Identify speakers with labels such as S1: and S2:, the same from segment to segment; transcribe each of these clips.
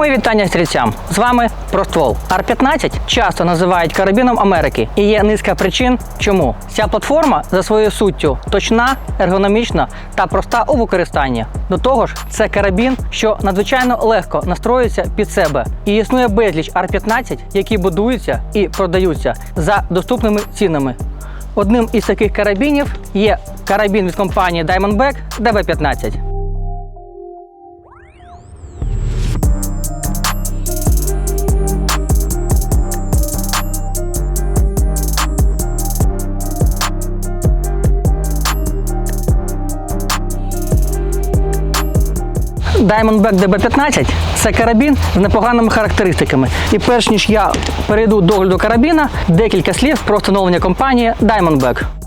S1: Мої вітання стрільцям. З вами Проствол. Ар-15 часто називають карабіном Америки, і є низка причин, чому ця платформа за своєю суттю точна, ергономічна та проста у використанні. До того ж, це карабін, що надзвичайно легко настроюється під себе. І існує безліч Ар-15, які будуються і продаються за доступними цінами. Одним із таких карабінів є карабін від компанії Diamondback DB15. Diamondback DB15 це карабін з непоганими характеристиками. І перш ніж я перейду до огляду карабіна, декілька слів про встановлення компанії Diamondback.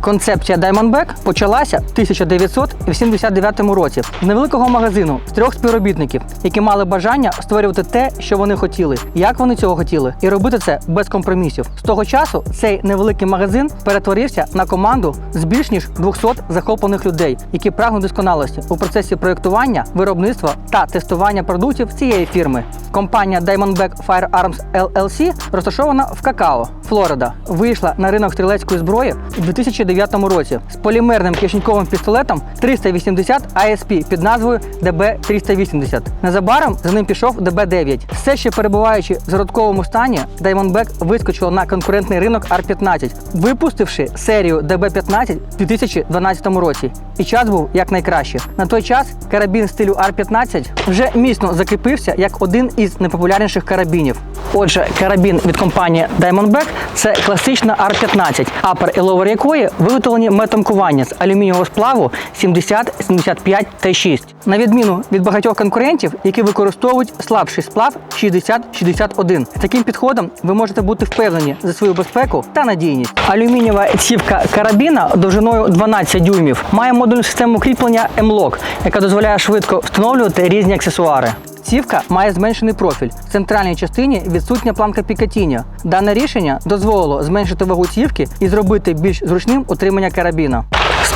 S1: Концепція Diamondback почалася в 1989 році з невеликого магазину з трьох співробітників, які мали бажання створювати те, що вони хотіли, як вони цього хотіли, і робити це без компромісів. З того часу цей невеликий магазин перетворився на команду з більш ніж 200 захоплених людей, які прагнуть досконалості у процесі проєктування, виробництва та тестування продуктів цієї фірми. Компанія Diamondback Firearms LLC розташована в Какао, Флорида. Вийшла на ринок стрілецької зброї у 2009 році з полімерним кишеньковим пістолетом 380 ISP під назвою DB380. Незабаром за ним пішов DB9. Все ще перебуваючи в зародковому стані, Diamondback вискочила на конкурентний ринок R15, випустивши серію DB15 в 2012 році. І час був як найкраще. На той час карабін стилю R15 вже міцно закріпився як один із найпопулярніших карабінів. Отже, карабін від компанії Diamondback – це класична R15, апер і ловер якої виготовлені метомкування з алюмінієвого сплаву 70-75 Т6. На відміну від багатьох конкурентів, які використовують слабший сплав 60-61. З таким підходом ви можете бути впевнені за свою безпеку та надійність. Алюмінієва цівка карабіна довжиною 12 дюймів має модульну систему кріплення M-Lock, яка дозволяє швидко встановлювати різні аксесуари. Цівка має зменшений профіль. В центральній частині відсутня планка пікатіння. Дане рішення дозволило зменшити вагу цівки і зробити більш зручним утримання карабіна.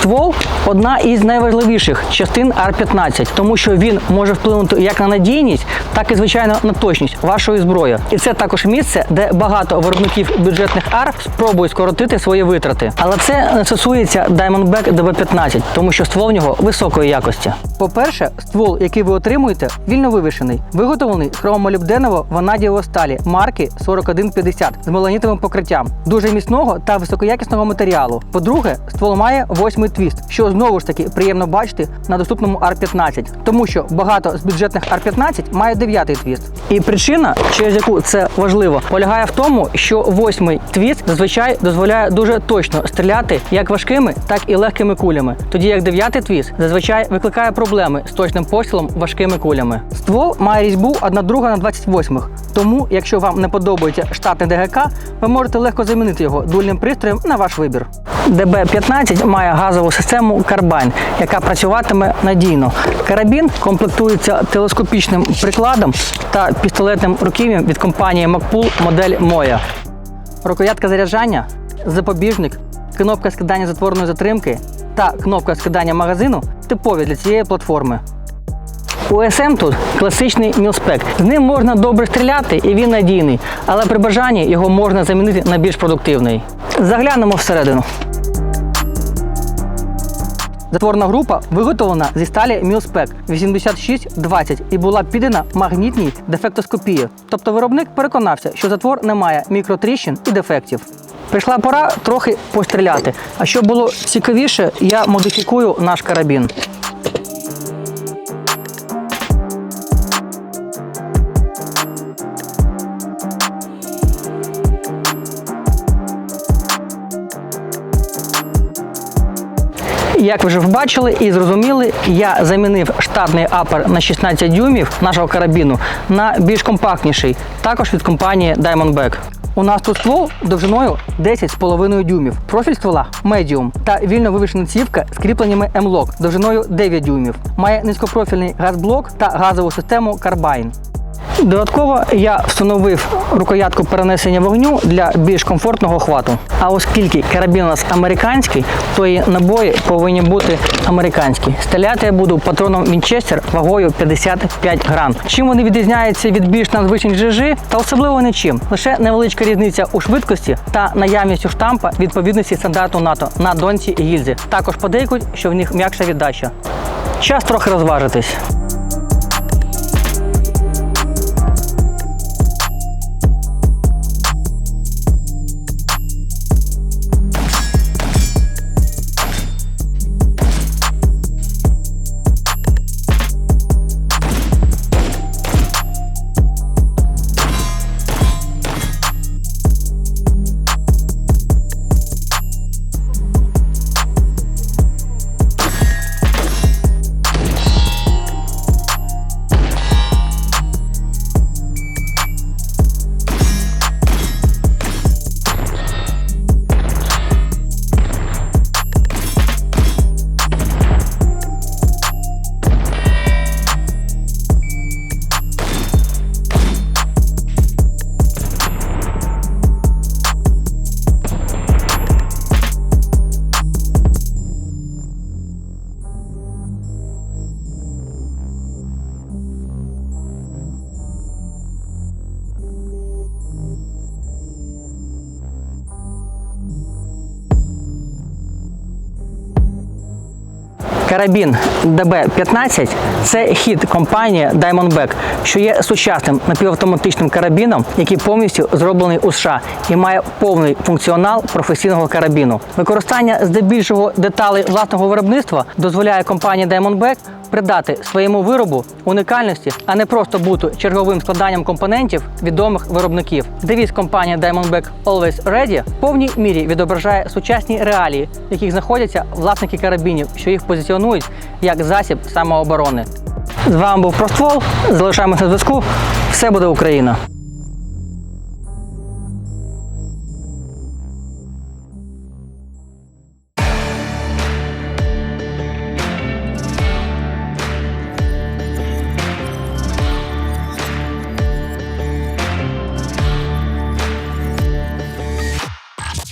S1: Ствол одна із найважливіших частин R15, тому що він може вплинути як на надійність, так і звичайно на точність вашої зброї. І це також місце, де багато виробників бюджетних R спробують скоротити свої витрати. Але це не стосується Diamondback DB15, тому що ствол в нього високої якості. По-перше, ствол, який ви отримуєте, вільно вивішений, виготовлений з хромомолібденово ванадієвої сталі марки 4150 з меланітовим покриттям, дуже міцного та високоякісного матеріалу. По-друге, ствол має восьмий твіст, що знову ж таки приємно бачити на доступному R15, тому що багато з бюджетних R15 має дев'ятий твіст. І причина, через яку це важливо, полягає в тому, що восьмий твіст зазвичай дозволяє дуже точно стріляти як важкими, так і легкими кулями. Тоді як дев'ятий твіст зазвичай викликає проблеми з точним пострілом важкими кулями. Ствол має різьбу 1 друга на 28, тому якщо вам не подобається штатний ДГК, ви можете легко замінити його дульним пристроєм на ваш вибір. ДБ-15 має газову систему Карбайн, яка працюватиме надійно. Карабін комплектується телескопічним прикладом та пістолетним руків'ям від компанії Макпул модель Моя. Рукоятка заряджання, запобіжник, кнопка скидання затворної затримки та кнопка скидання магазину типові для цієї платформи. УСМ тут класичний мілспек. З ним можна добре стріляти і він надійний, але при бажанні його можна замінити на більш продуктивний. Заглянемо всередину. Затворна група виготовлена зі сталі Мілспек 8620 і була піддана магнітній дефектоскопії. Тобто виробник переконався, що затвор не має мікротріщин і дефектів. Прийшла пора трохи постріляти. А щоб було цікавіше, я модифікую наш карабін. Як ви вже побачили і зрозуміли, я замінив штатний апер на 16 дюймів нашого карабіну на більш компактніший, також від компанії Diamondback. У нас тут ствол довжиною 10,5 дюймів, профіль ствола медіум та вільно вивішена цівка з кріпленнями M-Lock довжиною 9 дюймів. Має низькопрофільний газблок та газову систему Carbine. Додатково я встановив рукоятку перенесення вогню для більш комфортного хвату. А оскільки карабін у нас американський, то і набої повинні бути американські. Стріляти я буду патроном Вінчестер вагою 55 грам. Чим вони відрізняються від більш надзвичайних ЖЖ? Та особливо нічим. Лише невеличка різниця у швидкості та наявністю штампа відповідності стандарту НАТО на донці і гільзі. Також подейкують, що в них м'якша віддача. Час трохи розважитись. Карабін ДБ-15 це хід компанії Diamondback, що є сучасним напівавтоматичним карабіном, який повністю зроблений у США і має повний функціонал професійного карабіну. Використання здебільшого деталей власного виробництва дозволяє компанії Diamondback придати своєму виробу унікальності, а не просто бути черговим складанням компонентів відомих виробників. Девіз компанії Diamondback Always Ready в повній мірі відображає сучасні реалії, в яких знаходяться власники карабінів, що їх позиціонують як засіб самооборони. З вами був Проствол. Залишаємося на зв'язку. Все буде Україна!